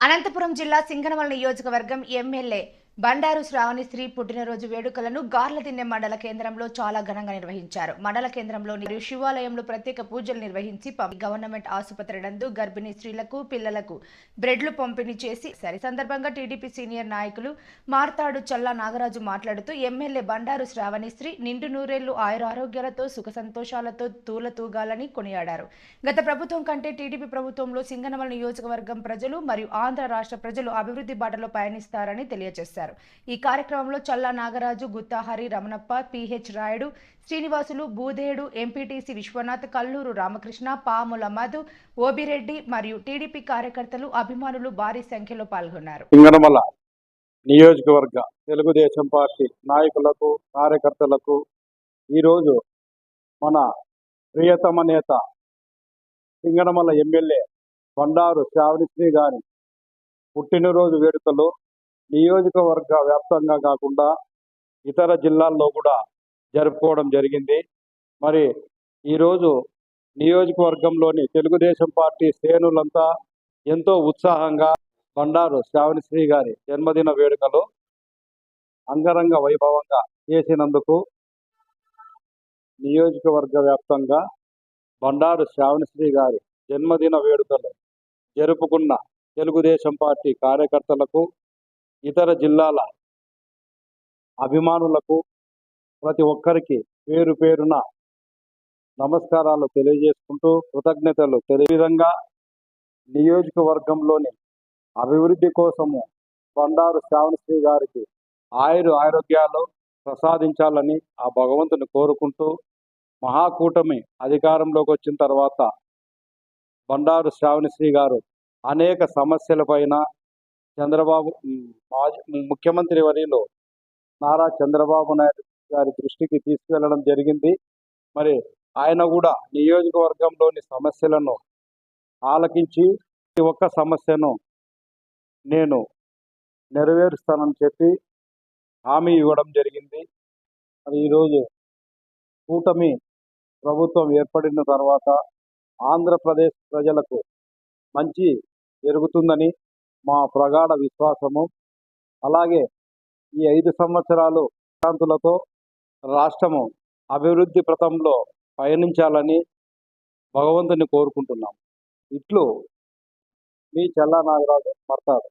అనంతపురం జిల్లా సింగనమల నియోజకవర్గం ఎమ్మెల్యే బండారు శ్రావణి శ్రీ పుట్టినరోజు వేడుకలను గార్లదిన్నె మండల కేంద్రంలో చాలా ఘనంగా నిర్వహించారు. మండల కేంద్రంలో మరియు శివాలయంలో ప్రత్యేక పూజలు నిర్వహించి గవర్నమెంట్ ఆసుపత్రి నందు గర్భిణీ స్త్రీలకు పిల్లలకు బ్రెడ్లు పంపిణీ చేసి సరి సందర్భంగా టీడీపీ సీనియర్ నాయకులు మార్తాడు చల్లా నాగరాజు మాట్లాడుతూ ఎమ్మెల్యే బండారు శ్రావణి శ్రీ నిండు నూరేళ్ళు ఆయురారోగ్యాలతో సుఖ సంతోషాలతో తూలతూగాలని కొనియాడారు. గత ప్రభుత్వం కంటే టీడీపీ ప్రభుత్వంలో సింగనమల నియోజకవర్గం ప్రజలు మరియు ఆంధ్ర రాష్ట్ర ప్రజలు అభివృద్ధి బాటలో పయనిస్తారని తెలియజేశారు. ఈ కార్యక్రమంలో చల్లా నాగరాజు గుత్తాహరి రమణప్ప పిహెచ్ రాయుడు శ్రీనివాసులు బూదేడు ఎంపీటీసీ విశ్వనాథ్ కల్లూరు రామకృష్ణ పాముల మధు ఓబిరెడ్డి మరియు టీడీపీ కార్యకర్తలు అభిమానులు భారీ సంఖ్యలో పాల్గొన్నారు. నియోజకవర్గ తెలుగుదేశం పార్టీ నాయకులకు కార్యకర్తలకు ఈరోజు మన ప్రియతమ నేత సింగనమల ఎమ్మెల్యే బండారు శ్రావణిశ్రీ గారి పుట్టినరోజు వేడుకలు నియోజకవర్గ వ్యాప్తంగా కాకుండా ఇతర జిల్లాల్లో కూడా జరుపుకోవడం జరిగింది. మరి ఈరోజు నియోజకవర్గంలోని తెలుగుదేశం పార్టీ శ్రేణులంతా ఎంతో ఉత్సాహంగా బండారు శ్రావణిశ్రీ గారి జన్మదిన వేడుకలు అంగరంగ వైభవంగా చేసినందుకు నియోజకవర్గ వ్యాప్తంగా బండారు శ్రావణిశ్రీ గారి జన్మదిన వేడుకలు జరుపుకున్న తెలుగుదేశం పార్టీ కార్యకర్తలకు ఇతర జిల్లాల అభిమానులకు ప్రతి ఒక్కరికి పేరు పేరున నమస్కారాలు తెలియజేసుకుంటూ కృతజ్ఞతలు. తెలియ విధంగా నియోజకవర్గంలోని అభివృద్ధి కోసము బండారు శ్రావణశ్రీ గారికి ఆయురు ఆరోగ్యాలు ప్రసాదించాలని ఆ భగవంతుని కోరుకుంటూ మహాకూటమి అధికారంలోకి వచ్చిన తర్వాత బండారు శ్రావణశ్రీ గారు అనేక సమస్యల పైన చంద్రబాబు మాజీ ముఖ్యమంత్రి వర్యులు నారా చంద్రబాబు నాయుడు గారి దృష్టికి తీసుకెళ్ళడం జరిగింది. మరి ఆయన కూడా నియోజకవర్గంలోని సమస్యలను ఆలకించి ప్రతి ఒక్క సమస్యను నేను నెరవేరుస్తానని చెప్పి హామీ ఇవ్వడం జరిగింది. మరి ఈరోజు కూటమి ప్రభుత్వం ఏర్పడిన తర్వాత ఆంధ్రప్రదేశ్ ప్రజలకు మంచి జరుగుతుందని మా ప్రగాఢ విశ్వాసము. అలాగే ఈ ఐదు సంవత్సరాలు ప్రాంతులతో రాష్ట్రము అభివృద్ధి ప్రతంలో పయనించాలని భగవంతుని కోరుకుంటున్నాం ఇట్లు మీ చల్లా నాగరాజు మర్తాడు.